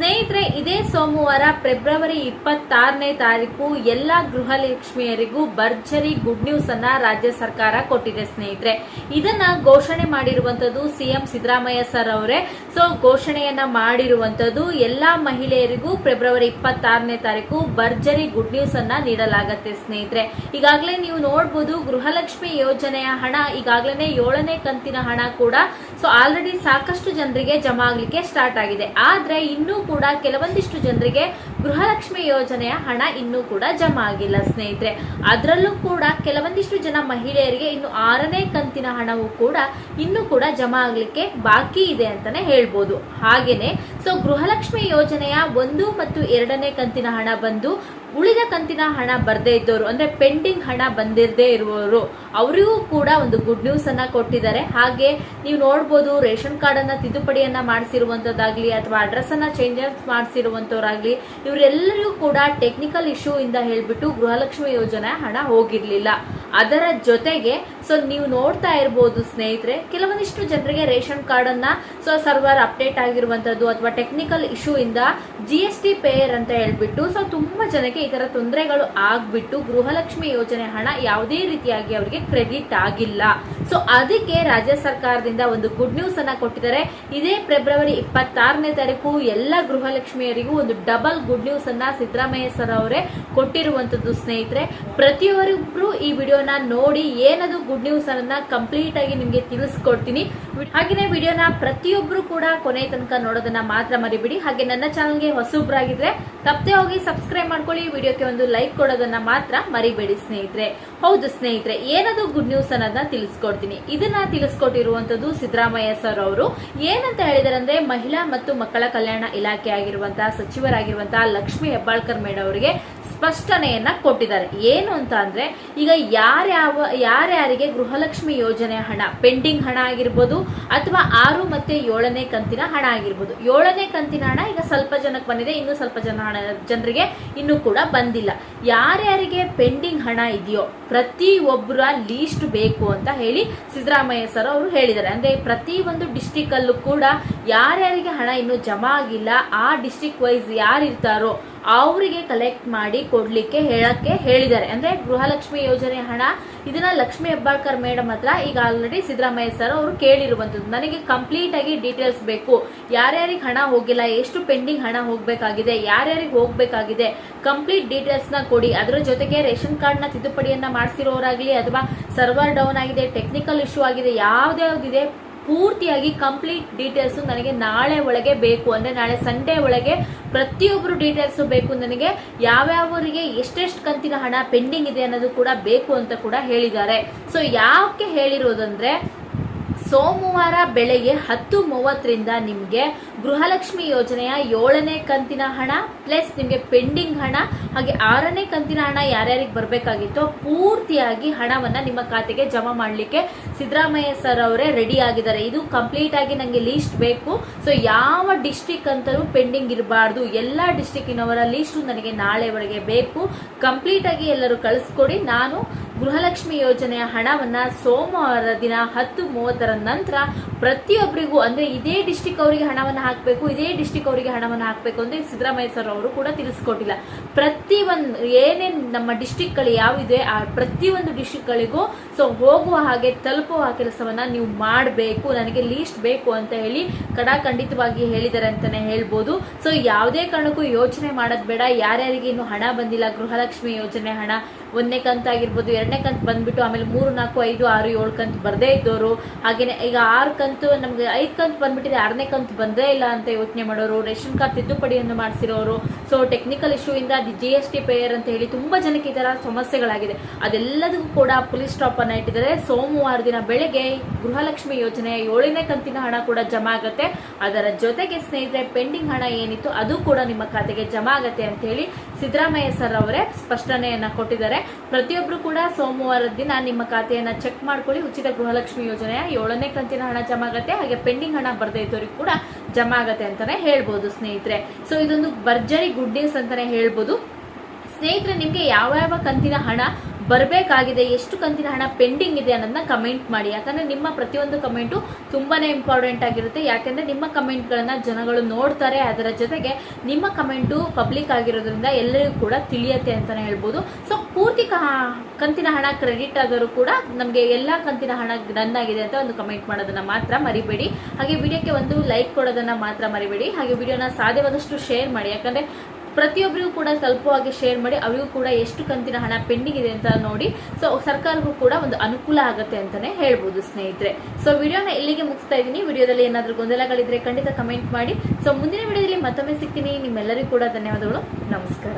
ಸ್ನೇಹಿತರೆ, ಇದೇ ಸೋಮವಾರ, ಫೆಬ್ರವರಿ ಇಪ್ಪತ್ತಾರನೇ ತಾರೀಕು, ಎಲ್ಲ ಗೃಹಲಕ್ಷ್ಮಿಯರಿಗೂ ಭರ್ಜರಿ ಗುಡ್ ನ್ಯೂಸ್ ಅನ್ನ ರಾಜ್ಯ ಸರ್ಕಾರ ಕೊಟ್ಟಿದೆ ಸ್ನೇಹಿತರೆ. ಇದನ್ನ ಘೋಷಣೆ ಮಾಡಿರುವಂತದ್ದು ಸಿಎಂ ಸಿದ್ದರಾಮಯ್ಯ ಸರ್ ಅವರೇ. ಸೊ ಘೋಷಣೆಯನ್ನ ಮಾಡಿರುವಂತದ್ದು ಎಲ್ಲಾ ಮಹಿಳೆಯರಿಗೂ ಫೆಬ್ರವರಿ ಇಪ್ಪತ್ತಾರನೇ ತಾರೀಕು ಭರ್ಜರಿ ಗುಡ್ ನ್ಯೂಸ್ ಅನ್ನ ನೀಡಲಾಗತ್ತೆ ಸ್ನೇಹಿತರೆ. ಈಗಾಗಲೇ ನೀವು ನೋಡಬಹುದು ಗೃಹಲಕ್ಷ್ಮಿ ಯೋಜನೆಯ ಹಣ ಈಗಾಗಲೇ ಏಳನೇ ಕಂತಿನ ಹಣ ಕೂಡ ಸೊ ಆಲ್ರೆಡಿ ಸಾಕಷ್ಟು ಜನರಿಗೆ ಜಮಾ ಆಗ್ಲಿಕ್ಕೆ ಸ್ಟಾರ್ಟ್ ಆಗಿದೆ. ಆದ್ರೆ, ಇನ್ನೂ ಕೂಡ ಕೆಲವೊಂದಿಷ್ಟು ಜನರಿಗೆ ಗೃಹಲಕ್ಷ್ಮಿ ಯೋಜನೆಯ ಹಣ ಇನ್ನೂ ಕೂಡ ಜಮಾ ಆಗಿಲ್ಲ, ಸ್ನೇಹಿತರೆ. ಅದರಲ್ಲೂ ಕೂಡ ಕೆಲವೊಂದಿಷ್ಟು ಜನ ಮಹಿಳೆಯರಿಗೆ ಇನ್ನು ಆರನೇ ಕಂತಿನ ಹಣವು ಕೂಡ ಇನ್ನೂ ಕೂಡ ಜಮಾ ಆಗಲಿಕ್ಕೆ ಬಾಕಿ ಇದೆ ಅಂತಾನೆ ಹೇಳ್ಬೋದು. ಹಾಗೇನೆ, ಸೊ ಗೃಹಲಕ್ಷ್ಮಿ ಯೋಜನೆಯ ಒಂದು ಮತ್ತು ಎರಡನೇ ಕಂತಿನ ಹಣ ಬಂದು ಉಳಿದ ಕಂತಿನ ಹಣ ಬರದೇ ಇದ್ದವರು ಅಂದ್ರೆ ಪೆಂಡಿಂಗ್ ಹಣ ಬಂದಿರದೇ ಇರುವವರು ಅವರಿಗೂ ಕೂಡ ಒಂದು ಗುಡ್ ನ್ಯೂಸ್ ಅನ್ನ ಕೊಟ್ಟಿದ್ದಾರೆ. ಹಾಗೆ ನೀವು ನೋಡ್ಬೋದು, ರೇಷನ್ ಕಾರ್ಡ್ ಅನ್ನ ತಿದ್ದುಪಡಿಯನ್ನ ಮಾಡಿಸಿರುವಂತದ್ದಾಗ್ಲಿ, ಅಥವಾ ಅಡ್ರೆಸ್ ಅನ್ನ ಚೇಂಜಸ್ ಮಾಡಿಸಿರುವಂತವ್ರಾಗ್ಲಿ ಇವರೆಲ್ಲರಿಗೂ ಕೂಡ ಟೆಕ್ನಿಕಲ್ ಇಶ್ಯೂ ಇಂದ ಹೇಳ್ಬಿಟ್ಟು ಗೃಹಲಕ್ಷ್ಮಿ ಯೋಜನೆ ಹಣ ಹೋಗಿರ್ಲಿಲ್ಲ. ಅದರ ಜೊತೆಗೆ ಸೊ ನೀವು ನೋಡ್ತಾ ಇರ್ಬೋದು ಸ್ನೇಹಿತರೆ, ಕೆಲವೊಂದಿಷ್ಟು ಜನರಿಗೆ ರೇಷನ್ ಕಾರ್ಡ್ ಅನ್ನ ಸೊ ಸರ್ವರ್ ಅಪ್ಡೇಟ್ ಆಗಿರುವಂತದ್ದು ಅಥವಾ ಟೆಕ್ನಿಕಲ್ ಇಶ್ಯೂ ಇಂದ ಜಿ ಎಸ್ ಟಿ ಪೇಯರ್ ಅಂತ ಹೇಳ್ಬಿಟ್ಟು, ಸೊ ತುಂಬಾ ಜನಕ್ಕೆ ಈ ತರ ತೊಂದರೆಗಳು ಆಗ್ಬಿಟ್ಟು ಗೃಹಲಕ್ಷ್ಮಿ ಯೋಜನೆ ಹಣ ಯಾವುದೇ ರೀತಿಯಾಗಿ ಅವರಿಗೆ ಕ್ರೆಡಿಟ್ ಆಗಿಲ್ಲ. ಸೊ ಅದಕ್ಕೆ ರಾಜ್ಯ ಸರ್ಕಾರದಿಂದ ಒಂದು ಗುಡ್ ನ್ಯೂಸ್ ಅನ್ನ ಕೊಟ್ಟಿದ್ದಾರೆ. ಇದೇ ಫೆಬ್ರವರಿ ಇಪ್ಪತ್ತಾರನೇ ತಾರೀಕು ಎಲ್ಲ ಗೃಹಲಕ್ಷ್ಮಿಯರಿಗೂ ಒಂದು ಡಬಲ್ ಗುಡ್ ನ್ಯೂಸ್ ಅನ್ನ ಸಿದ್ದರಾಮಯ್ಯ ಸರ್ ಅವರೇ ಕೊಟ್ಟಿರುವಂತದ್ದು ಸ್ನೇಹಿತರೆ. ಪ್ರತಿಯೊಬ್ಬರು ಈ ವಿಡಿಯೋನ ನೋಡಿ ಏನದು ಗುಡ್ ನ್ಯೂಸ್ ಅನ್ನ ಕಂಪ್ಲೀಟ್ ಆಗಿ ನಿಮ್ಗೆ ತಿಳಿಸ್ಕೊಡ್ತೀನಿ. ಹಾಗೆಯೇ ವಿಡಿಯೋನ ಪ್ರತಿಯೊಬ್ರು ಕೂಡ ಕೊನೆ ತನಕ ನೋಡೋದನ್ನ ಮಾತ್ರ ಮರಿಬಿಡಿ. ಹಾಗೆ ನನ್ನ ಚಾನಲ್ಗೆ ಹೊಸಬ್ರಾಗಿದ್ರೆ ತಪ್ಪದೆ ಹೋಗಿ ಸಬ್ಸ್ಕ್ರೈಬ್ ಮಾಡ್ಕೊಳ್ಳಿ. ವಿಡಿಯೋಕ್ಕೆ ಒಂದು ಲೈಕ್ ಕೊಡೋದನ್ನ ಮಾತ್ರ ಮರಿಬೇಡಿ ಸ್ನೇಹಿತರೆ. ಹೌದು ಸ್ನೇಹಿತರೆ, ಏನದು ಗುಡ್ ನ್ಯೂಸ್ ಅನ್ನೋದನ್ನ ತಿಳಿಸ್ಕೊಡ್ತೀನಿ. ಇದನ್ನ ತಿಳಿಸ್ಕೊಟ್ಟಿರುವಂತದ್ದು ಸಿದ್ದರಾಮಯ್ಯ ಸರ್ ಅವರು. ಏನಂತ ಹೇಳಿದಾರೆ ಅಂದ್ರೆ ಮಹಿಳಾ ಮತ್ತು ಮಕ್ಕಳ ಕಲ್ಯಾಣ ಇಲಾಖೆ ಆಗಿರುವಂತಹ ಸಚಿವರಾಗಿರುವಂತಹ ಲಕ್ಷ್ಮಿ ಹೆಬ್ಬಾಳ್ಕರ್ ಮೇಡಮ್ ಅವರಿಗೆ ಸ್ಪಷ್ಟನೆಯನ್ನ ಕೊಟ್ಟಿದ್ದಾರೆ. ಏನು ಅಂತ ಅಂದ್ರೆ, ಈಗ ಯಾರ್ಯಾವ ಯಾರ್ಯಾರಿಗೆ ಗೃಹಲಕ್ಷ್ಮಿ ಯೋಜನೆ ಹಣ, ಪೆಂಡಿಂಗ್ ಹಣ ಆಗಿರ್ಬೋದು ಅಥವಾ ಆರು ಮತ್ತೆ ಏಳನೇ ಕಂತಿನ ಹಣ ಆಗಿರ್ಬೋದು. ಏಳನೇ ಕಂತಿನ ಹಣ ಈಗ ಸ್ವಲ್ಪ ಜನಕ್ಕೆ ಬಂದಿದೆ, ಇನ್ನೂ ಸ್ವಲ್ಪ ಜನ ಹಣ, ಜನರಿಗೆ ಇನ್ನೂ ಕೂಡ ಬಂದಿಲ್ಲ. ಯಾರ್ಯಾರಿಗೆ ಪೆಂಡಿಂಗ್ ಹಣ ಇದೆಯೋ ಪ್ರತಿ ಒಬ್ಬರ ಲೀಸ್ಟ್ ಬೇಕು ಅಂತ ಹೇಳಿ ಸಿದ್ದರಾಮಯ್ಯ ಸರ್ ಅವರು ಹೇಳಿದ್ದಾರೆ. ಅಂದ್ರೆ ಪ್ರತಿ ಒಂದು ಡಿಸ್ಟಿಕ್ ಅಲ್ಲೂ ಕೂಡ ಯಾರ್ಯಾರಿಗೆ ಹಣ ಇನ್ನೂ ಜಮಾ ಆಗಿಲ್ಲ, ಆ ಡಿಸ್ಟಿಕ್ ವೈಸ್ ಯಾರಿರ್ತಾರೋ ಅವರಿಗೆ ಕಲೆಕ್ಟ್ ಮಾಡಿ ಕೊಡ್ಲಿಕ್ಕೆ ಹೇಳಕ್ಕೆ ಹೇಳಿದ್ದಾರೆ. ಅಂದ್ರೆ ಗೃಹಲಕ್ಷ್ಮಿ ಯೋಜನೆ ಹಣ, ಇದನ್ನ ಲಕ್ಷ್ಮಿ ಹೆಬ್ಬಾಳ್ಕರ್ ಮೇಡಮ್ ಹತ್ರ ಈಗ ಆಲ್ರೆಡಿ ಸಿದ್ದರಾಮಯ್ಯ ಸರ್ ಅವರು ಕೇಳಿರುವಂತದ್ದು ನನಗೆ ಕಂಪ್ಲೀಟ್ ಆಗಿ ಡೀಟೇಲ್ಸ್ ಬೇಕು. ಯಾರ್ಯಾರಿಗೆ ಹಣ ಹೋಗಿಲ್ಲ, ಎಷ್ಟು ಪೆಂಡಿಂಗ್ ಹಣ ಹೋಗ್ಬೇಕಾಗಿದೆ, ಯಾರ್ಯಾರಿಗೆ ಹೋಗ್ಬೇಕಾಗಿದೆ ಕಂಪ್ಲೀಟ್ ಡೀಟೇಲ್ಸ್ನ ಕೊಡಿ. ಅದರ ಜೊತೆಗೆ ರೇಷನ್ ಕಾರ್ಡ್ನ ತಿದ್ದುಪಡಿಯನ್ನ ಮಾಡಿಸಿರೋರಾಗ್ಲಿ, ಅಥವಾ ಸರ್ವರ್ ಡೌನ್ ಆಗಿದೆ ಟೆಕ್ನಿಕಲ್ ಇಶ್ಯೂ ಆಗಿದೆ, ಯಾವ್ದ್ಯಾವ್ದಿದೆ ಪೂರ್ತಿಯಾಗಿ ಕಂಪ್ಲೀಟ್ ಡೀಟೇಲ್ಸ್ ನನಗೆ ನಾಳೆ ಒಳಗೆ ಬೇಕು. ಅಂದ್ರೆ ನಾಳೆ ಸಂಡೇ ಒಳಗೆ ಪ್ರತಿಯೊಬ್ಬರು ಡೀಟೇಲ್ಸ್ ಬೇಕು ನನಗೆ. ಯಾವ್ಯಾವರಿಗೆ ಎಷ್ಟೆಷ್ಟು ಕಂತಿನ ಹಣ ಪೆಂಡಿಂಗ್ ಇದೆ ಅನ್ನೋದು ಕೂಡ ಬೇಕು ಅಂತ ಕೂಡ ಹೇಳಿದ್ದಾರೆ. ಸೊ ಯಾಕೆ ಹೇಳಿರೋದಂದ್ರೆ ಸೋಮವಾರ ಬೆಳಗ್ಗೆ ಹತ್ತು ಮೂವತ್ತರಿಂದ ನಿಮಗೆ ಗೃಹಲಕ್ಷ್ಮಿ ಯೋಜನೆಯ ಏಳನೇ ಕಂತಿನ ಹಣ ಪ್ಲಸ್ ನಿಮಗೆ ಪೆಂಡಿಂಗ್ ಹಣ, ಹಾಗೆ ಆರನೇ ಕಂತಿನ ಹಣ ಯಾರ್ಯಾರಿಗೆ ಬರಬೇಕಾಗಿತ್ತೋ ಪೂರ್ತಿಯಾಗಿ ಹಣವನ್ನು ನಿಮ್ಮ ಖಾತೆಗೆ ಜಮಾ ಮಾಡಲಿಕ್ಕೆ ಸಿದ್ದರಾಮಯ್ಯ ಸರ್ ಅವರೇ ರೆಡಿ ಆಗಿದ್ದಾರೆ. ಇದು ಕಂಪ್ಲೀಟ್ ಆಗಿ ನನಗೆ ಲೀಸ್ಟ್ ಬೇಕು. ಸೊ ಯಾವ ಡಿಸ್ಟಿಕ್ ಅಂತಲೂ ಪೆಂಡಿಂಗ್ ಇರಬಾರ್ದು. ಎಲ್ಲ ಡಿಸ್ಟಿಕ್ಕಿನವರ ಲೀಸ್ಟು ನನಗೆ ನಾಳೆವರೆಗೆ ಬೇಕು. ಕಂಪ್ಲೀಟ್ ಆಗಿ ಎಲ್ಲರೂ ಕಳಿಸ್ಕೊಡಿ. ನಾನು ಗೃಹಲಕ್ಷ್ಮಿ ಯೋಜನೆಯ ಹಣವನ್ನ ಸೋಮವಾರ ದಿನ ಹತ್ತು ಮೂವತ್ತರ ನಂತರ ಪ್ರತಿಯೊಬ್ಬರಿಗೂ, ಅಂದ್ರೆ ಇದೇ ಡಿಸ್ಟಿಕ್ ಅವರಿಗೆ ಹಣವನ್ನು ಹಾಕಬೇಕು, ಇದೇ ಡಿಸ್ಟಿಕ್ ಅವರಿಗೆ ಹಣವನ್ನು ಹಾಕಬೇಕು ಅಂತ ಸಿದ್ದರಾಮಯ್ಯ ಸರ್ ಅವರು ಕೂಡ ತಿಳಿಸ್ಕೊಟ್ಟಿಲ್ಲ. ಪ್ರತಿ ಒಂದು ಏನೇನ್ ನಮ್ಮ ಡಿಸ್ಟಿಕ್ಗಳು ಯಾವಿದೆ ಆ ಪ್ರತಿಯೊಂದು ಡಿಸ್ಟಿಕ್ ಗಳಿಗೂ ಸೊ ಹೋಗುವ ಹಾಗೆ ತಲುಪುವ ಕೆಲಸವನ್ನ ನೀವು ಮಾಡಬೇಕು, ನನಗೆ ಲೀಸ್ಟ್ ಬೇಕು ಅಂತ ಹೇಳಿ ಕಡಾಖಂಡಿತವಾಗಿ ಹೇಳಿದ್ದಾರೆ ಅಂತಾನೆ ಹೇಳ್ಬೋದು. ಸೊ ಯಾವುದೇ ಕಾರಣಕ್ಕೂ ಯೋಚನೆ ಮಾಡೋದ್ ಬೇಡ, ಯಾರ್ಯಾರಿಗೆ ಇನ್ನು ಹಣ ಬಂದಿಲ್ಲ, ಗೃಹಲಕ್ಷ್ಮಿ ಯೋಜನೆ ಹಣ ಒಂದನೇ ಕಂತು ಆಗಿರ್ಬೋದು, ಎರಡನೇ ಕಂತು ಬಂದ್ಬಿಟ್ಟು ಆಮೇಲೆ ಮೂರು, ನಾಲ್ಕು, ಐದು, ಆರು, ಏಳು ಕಂತು ಬರದೇ ಇದ್ದವರು ಹಾಗೇನೆ ಈಗ ಆರು ಕಂತು ನಮ್ಗೆ ಐದು ಕಂತು ಬಂದ್ಬಿಟ್ಟಿದೆ, ಆರನೇ ಕಂತು ಬಂದೇ ಇಲ್ಲ ಅಂತ ಯೋಚನೆ ಮಾಡೋರು, ರೇಷನ್ ಕಾರ್ಡ್ ತಿದ್ದುಪಡಿಯನ್ನು ಮಾಡಿಸಿರೋರು ಸೊ ಟೆಕ್ನಿಕಲ್ ಇಶ್ಯೂ ಇಂದ ಜಿ ಎಸ್ ಟಿ ಪೇಯರ್ ಅಂತ ಹೇಳಿ ತುಂಬಾ ಜನಕ್ಕೆ ಈ ತರ ಸಮಸ್ಯೆಗಳಾಗಿದೆ. ಅದೆಲ್ಲದಕ್ಕೂ ಕೂಡ ಪೊಲೀಸ್ ಸ್ಟಾಪ್ ಅನ್ನ ಇಟ್ಟಿದ್ದಾರೆ. ಸೋಮವಾರ ದಿನ ಬೆಳಗ್ಗೆ ಗೃಹಲಕ್ಷ್ಮಿ ಯೋಜನೆ ಏಳನೇ ಕಂತಿನ ಹಣ ಕೂಡ ಜಮಾ ಆಗತ್ತೆ. ಅದರ ಜೊತೆಗೆ ಸ್ನೇಹಿತರೆ, ಪೆಂಡಿಂಗ್ ಹಣ ಏನಿತ್ತು ಅದು ಕೂಡ ನಿಮ್ಮ ಖಾತೆಗೆ ಜಮಾ ಆಗತ್ತೆ ಅಂತ ಹೇಳಿ ಸಿದ್ದರಾಮಯ್ಯ ಸರ್ ಅವರೇ ಸ್ಪಷ್ಟನೆಯನ್ನ ಕೊಟ್ಟಿದ್ದಾರೆ. ಪ್ರತಿಯೊಬ್ರು ಕೂಡ ಸೋಮವಾರ ದಿನ ನಿಮ್ಮ ಖಾತೆಯನ್ನ ಚೆಕ್ ಮಾಡ್ಕೊಳ್ಳಿ. ಉಚಿತ ಗೃಹಲಕ್ಷ್ಮಿ ಯೋಜನೆಯ ಏಳನೇ ಕಂತಿನ ಹಣ ಜಮಾ ಆಗತ್ತೆ. ಹಾಗೆ ಪೆಂಡಿಂಗ್ ಹಣ ಬರ್ದೇ ಇದ್ದವ್ರಿಗೆ ಕೂಡ ಜಮಾ ಆಗತ್ತೆ ಅಂತಾನೆ ಹೇಳ್ಬೋದು ಸ್ನೇಹಿತರೆ. ಸೊ ಇದೊಂದು ಭರ್ಜರಿ ಗುಡ್ ನ್ಯೂಸ್ ಅಂತಾನೆ ಹೇಳ್ಬೋದು. ಸ್ನೇಹಿತರೆ, ನಿಮ್ಗೆ ಯಾವ ಯಾವ ಕಂತಿನ ಹಣ ಬರಬೇಕಾಗಿದೆ, ಎಷ್ಟು ಕಂತಿನ ಹಣ ಪೆಂಡಿಂಗ್ ಇದೆ ಅನ್ನೋದನ್ನ ಕಮೆಂಟ್ ಮಾಡಿ. ಯಾಕಂದ್ರೆ ನಿಮ್ಮ ಪ್ರತಿಯೊಂದು ಕಮೆಂಟು ತುಂಬಾನೇ ಇಂಪಾರ್ಟೆಂಟ್ ಆಗಿರುತ್ತೆ. ಯಾಕಂದ್ರೆ ನಿಮ್ಮ ಕಮೆಂಟ್ಗಳನ್ನ ಜನಗಳು ನೋಡ್ತಾರೆ. ಅದರ ಜೊತೆಗೆ ನಿಮ್ಮ ಕಮೆಂಟು ಪಬ್ಲಿಕ್ ಆಗಿರೋದ್ರಿಂದ ಎಲ್ಲರಿಗೂ ಕೂಡ ತಿಳಿಯತ್ತೆ ಅಂತಾನೆ ಹೇಳ್ಬೋದು. ಸೊ ಪೂರ್ತಿ ಕಂತಿನ ಹಣ ಕ್ರೆಡಿಟ್ ಆದರೂ ಕೂಡ ನಮಗೆ ಎಲ್ಲ ಕಂತಿನ ಹಣ ಡನ್ ಆಗಿದೆ ಅಂತ ಒಂದು ಕಮೆಂಟ್ ಮಾಡೋದನ್ನ ಮಾತ್ರ ಮರಿಬೇಡಿ. ಹಾಗೆ ವಿಡಿಯೋಕ್ಕೆ ಒಂದು ಲೈಕ್ ಕೊಡೋದನ್ನ ಮಾತ್ರ ಮರಿಬೇಡಿ. ಹಾಗೆ ವಿಡಿಯೋನ ಸಾಧ್ಯವಾದಷ್ಟು ಶೇರ್ ಮಾಡಿ. ಯಾಕಂದ್ರೆ ಪ್ರತಿಯೊಬ್ಬರಿಗೂ ಕೂಡ ಸ್ವಲ್ಪವಾಗಿ ಶೇರ್ ಮಾಡಿ, ಅವರಿಗೂ ಕೂಡ ಎಷ್ಟು ಕಂತಿನ ಹಣ ಪೆಂಡಿಂಗ್ ಇದೆ ಅಂತ ನೋಡಿ ಸೊ ಸರ್ಕಾರಕ್ಕೂ ಕೂಡ ಒಂದು ಅನುಕೂಲ ಆಗುತ್ತೆ ಅಂತಾನೆ ಹೇಳ್ಬೋದು ಸ್ನೇಹಿತರೆ. ಸೊ ವಿಡಿಯೋನ ಇಲ್ಲಿಗೆ ಮುಗಿಸ್ತಾ ಇದ್ದೀನಿ. ವಿಡಿಯೋದಲ್ಲಿ ಏನಾದರೂ ಗೊಂದಲಗಳಿದ್ರೆ ಖಂಡಿತ ಕಮೆಂಟ್ ಮಾಡಿ. ಸೊ ಮುಂದಿನ ವಿಡಿಯೋದಲ್ಲಿ ಮತ್ತೊಮ್ಮೆ ಸಿಗ್ತೀನಿ. ನಿಮ್ಮೆಲ್ಲರಿಗೂ ಕೂಡ ಧನ್ಯವಾದಗಳು. ನಮಸ್ಕಾರ.